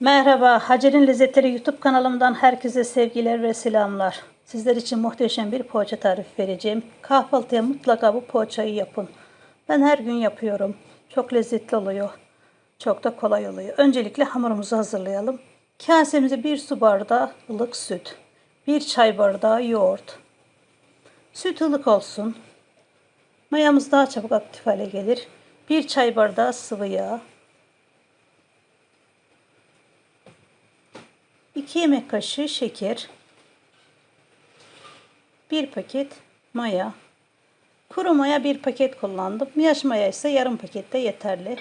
Merhaba, Hacer'in Lezzetleri YouTube kanalımdan herkese sevgiler ve selamlar. Sizler için muhteşem bir poğaça tarifi vereceğim. Kahvaltıya mutlaka bu poğaçayı yapın. Ben her gün yapıyorum. Çok lezzetli oluyor. Çok da kolay oluyor. Öncelikle hamurumuzu hazırlayalım. Kasemize bir su bardağı ılık süt. Bir çay bardağı yoğurt. Süt ılık olsun. Mayamız daha çabuk aktif hale gelir. Bir çay bardağı sıvı yağ. 2 yemek kaşığı şeker, 1 paket maya, kuru maya 1 paket kullandım. Yaş maya ise yarım paket de yeterli.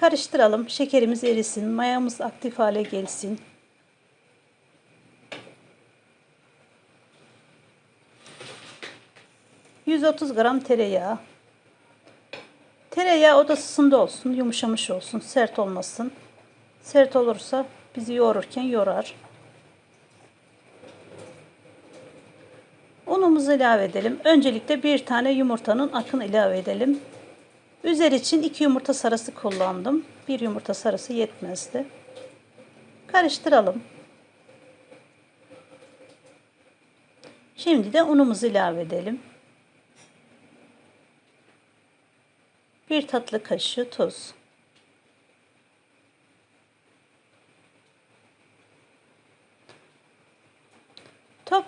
Karıştıralım. Şekerimiz erisin, mayamız aktif hale gelsin. ...130 gram tereyağı. Tereyağı oda ısısında olsun, yumuşamış olsun, sert olmasın. Sert olursa bizi yoğururken yorar. Unumuzu ilave edelim. Öncelikle bir tane yumurtanın akını ilave edelim. Üzeri için iki yumurta sarısı kullandım. Bir yumurta sarısı yetmezdi. Karıştıralım. Şimdi de unumuzu ilave edelim. Bir tatlı kaşığı tuz.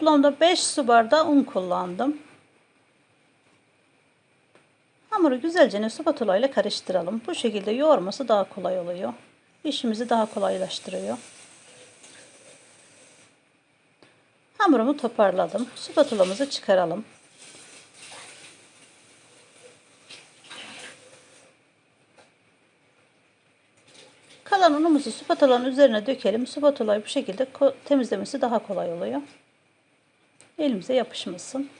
Toplamda 5 su bardağı un kullandım. Hamuru güzelce spatula ile karıştıralım. Bu şekilde yoğurması daha kolay oluyor. İşimizi daha kolaylaştırıyor. Hamurumu toparladım. Spatulamızı çıkaralım. Kalan unumuzu spatulanın üzerine dökelim. Spatulayı bu şekilde temizlemesi daha kolay oluyor elimize yapışmasın.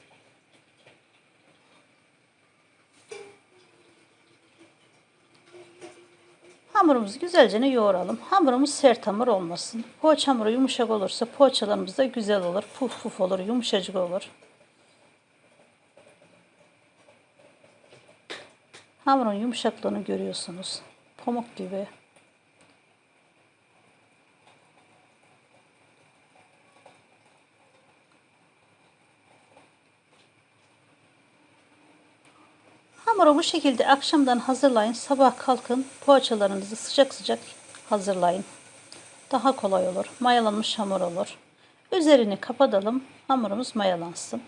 Hamurumuzu güzelce yoğuralım. Hamurumuz sert hamur olmasın. Poğaça hamuru yumuşak olursa poğaçalarımız da güzel olur. Puf puf olur, yumuşacık olur. Hamurun yumuşaklığını görüyorsunuz. Pamuk gibi. Hamuru bu şekilde akşamdan hazırlayın. Sabah kalkın poğaçalarınızı sıcak sıcak hazırlayın. Daha kolay olur. Mayalanmış hamur olur. Üzerini kapatalım. Hamurumuz mayalansın.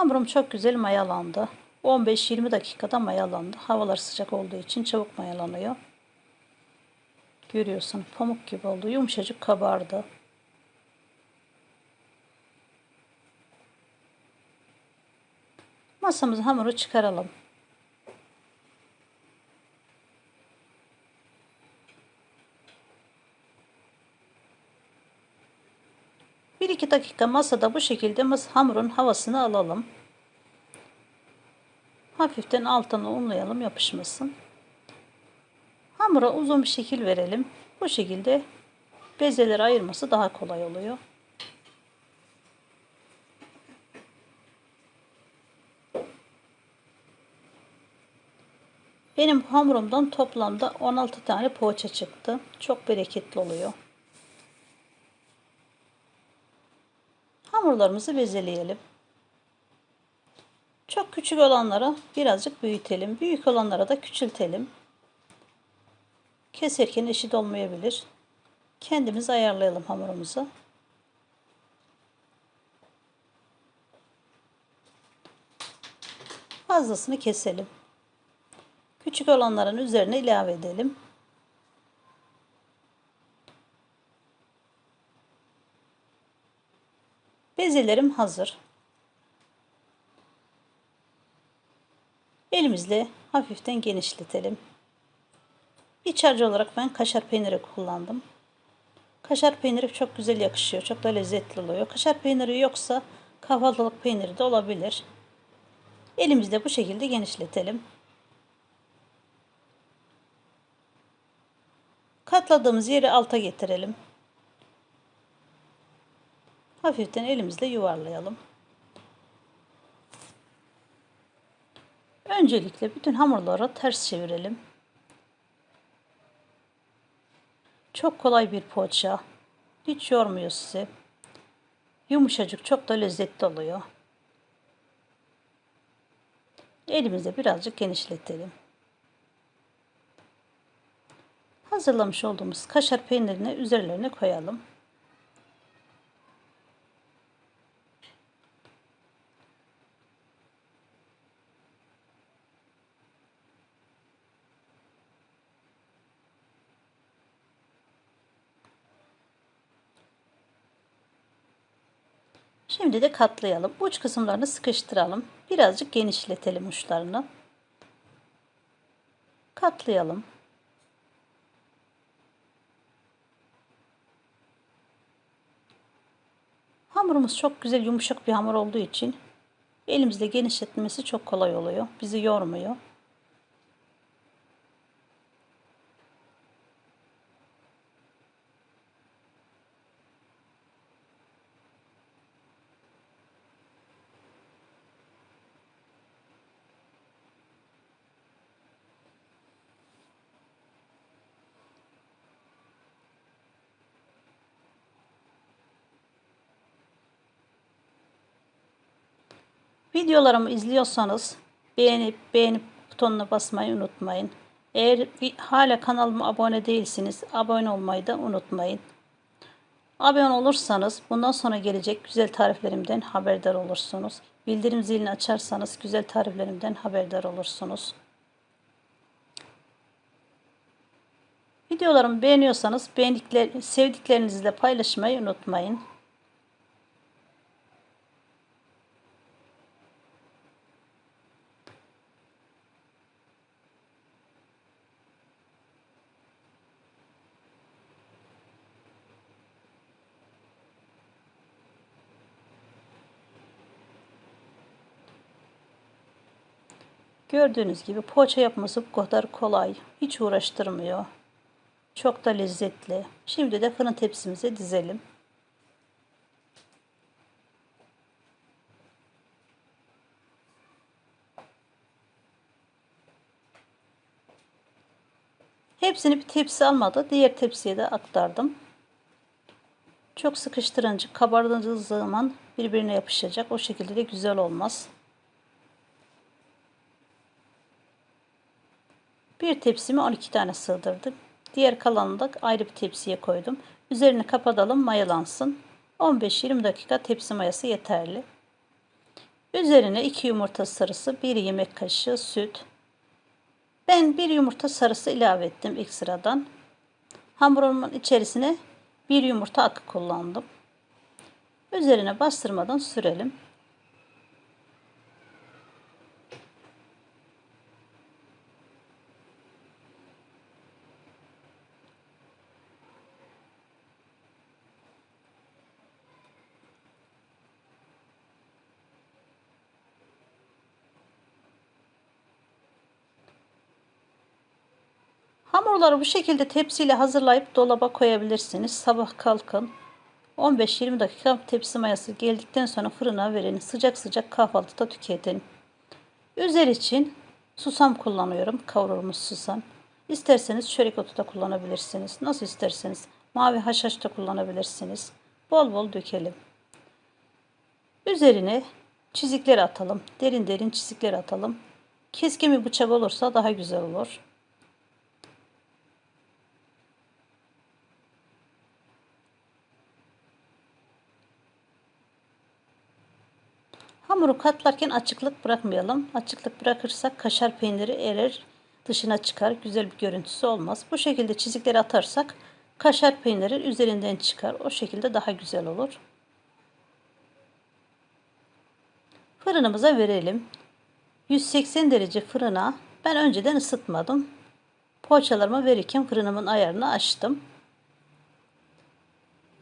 Hamurum çok güzel mayalandı. 15-20 dakikada mayalandı. Havalar sıcak olduğu için çabuk mayalanıyor. Görüyorsun pamuk gibi oldu. Yumuşacık kabardı. Masamızı hamuru çıkaralım. Bir iki dakika masada bu şekilde hamurun havasını alalım. Hafiften altını unlayalım yapışmasın. Hamura uzun bir şekil verelim. Bu şekilde bezeleri ayırması daha kolay oluyor. Benim hamurumdan toplamda 16 tane poğaça çıktı. Çok bereketli oluyor. Hamurlarımızı bezeleyelim. Çok küçük olanlara birazcık büyütelim. Büyük olanlara da küçültelim. Keserken eşit olmayabilir. Kendimiz ayarlayalım hamurumuzu. Fazlasını keselim. Küçük olanların üzerine ilave edelim. Bezelerim hazır. Elimizle hafiften genişletelim. İç harcı olarak ben kaşar peyniri kullandım. Kaşar peyniri çok güzel yakışıyor. Çok da lezzetli oluyor. Kaşar peyniri yoksa kahvaltılık peyniri de olabilir. Elimizle bu şekilde genişletelim. Katladığımız yeri alta getirelim. Hafiften elimizle yuvarlayalım. Öncelikle bütün hamurları ters çevirelim. Çok kolay bir poğaça. Hiç yormuyor sizi. Yumuşacık çok da lezzetli oluyor. Elimizde birazcık genişletelim. Hazırlamış olduğumuz kaşar peynirini üzerlerine koyalım. Şimdi de katlayalım. Uç kısımlarını sıkıştıralım. Birazcık genişletelim uçlarını. Katlayalım. Hamurumuz çok güzel yumuşak bir hamur olduğu için elimizde genişletmesi çok kolay oluyor. Bizi yormuyor. Videolarımı izliyorsanız beğenip beğenip butonuna basmayı unutmayın. Eğer hala kanalıma abone değilsiniz, abone olmayı da unutmayın. Abone olursanız bundan sonra gelecek güzel tariflerimden haberdar olursunuz. Bildirim zilini açarsanız güzel tariflerimden haberdar olursunuz. Videolarımı beğeniyorsanız beğendikler, sevdiklerinizle paylaşmayı unutmayın. Gördüğünüz gibi poğaça yapması bu kadar kolay. Hiç uğraştırmıyor. Çok da lezzetli. Şimdi de fırın tepsimize dizelim. Hepsini bir tepsi almadı. Diğer tepsiye de aktardım. Çok sıkıştırınca kabardığı zaman birbirine yapışacak. O şekilde de güzel olmaz. Bir tepsime 12 tane sığdırdım. Diğer kalanını da ayrı bir tepsiye koydum. Üzerini kapatalım mayalansın. 15-20 dakika tepsi mayası yeterli. Üzerine 2 yumurta sarısı, 1 yemek kaşığı süt. Ben bir yumurta sarısı ilave ettim ilk sıradan. Hamurumun içerisine bir yumurta akı kullandım. Üzerine bastırmadan sürelim. Hamurları bu şekilde tepsiyle hazırlayıp dolaba koyabilirsiniz. Sabah kalkın 15-20 dakika tepsi mayası geldikten sonra fırına verin. Sıcak sıcak kahvaltıda tüketin. Üzer için susam kullanıyorum. Kavrulmuş susam. İsterseniz çörek otu da kullanabilirsiniz. Nasıl isterseniz. Mavi haşhaş da kullanabilirsiniz. Bol bol dökelim. Üzerine çizikler atalım. Derin derin çizikler atalım. Keskin bir bıçak olursa daha güzel olur. Hamuru katlarken açıklık bırakmayalım. Açıklık bırakırsak kaşar peyniri erir, dışına çıkar. Güzel bir görüntüsü olmaz. Bu şekilde çizikleri atarsak kaşar peyniri üzerinden çıkar. O şekilde daha güzel olur. Fırınımıza verelim. 180 derece fırına ben önceden ısıtmadım. Poğaçalarımı verirken fırınımın ayarını açtım.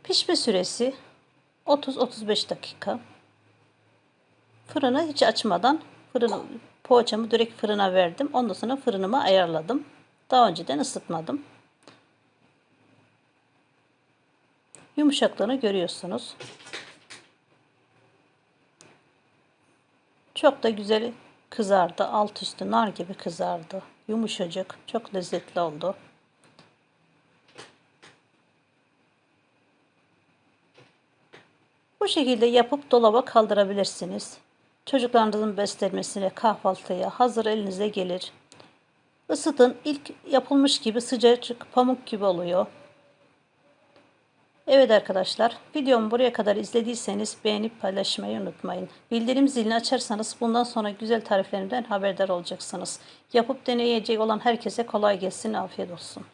Pişme süresi 30-35 dakika. Fırını hiç açmadan fırını poğaçamı direkt fırına verdim. Ondan sonra fırınımı ayarladım. Daha önceden ısıtmadım. Yumuşaklığını görüyorsunuz. Çok da güzel kızardı. Alt üstü nar gibi kızardı. Yumuşacık. Çok lezzetli oldu. Bu şekilde yapıp dolaba kaldırabilirsiniz. Çocuklarınızın beslenmesine, kahvaltıya hazır elinize gelir. Isıtın. İlk yapılmış gibi sıcacık pamuk gibi oluyor. Evet arkadaşlar, videomu buraya kadar izlediyseniz beğenip paylaşmayı unutmayın. Bildirim zilini açarsanız bundan sonra güzel tariflerimden haberdar olacaksınız. Yapıp deneyecek olan herkese kolay gelsin, afiyet olsun.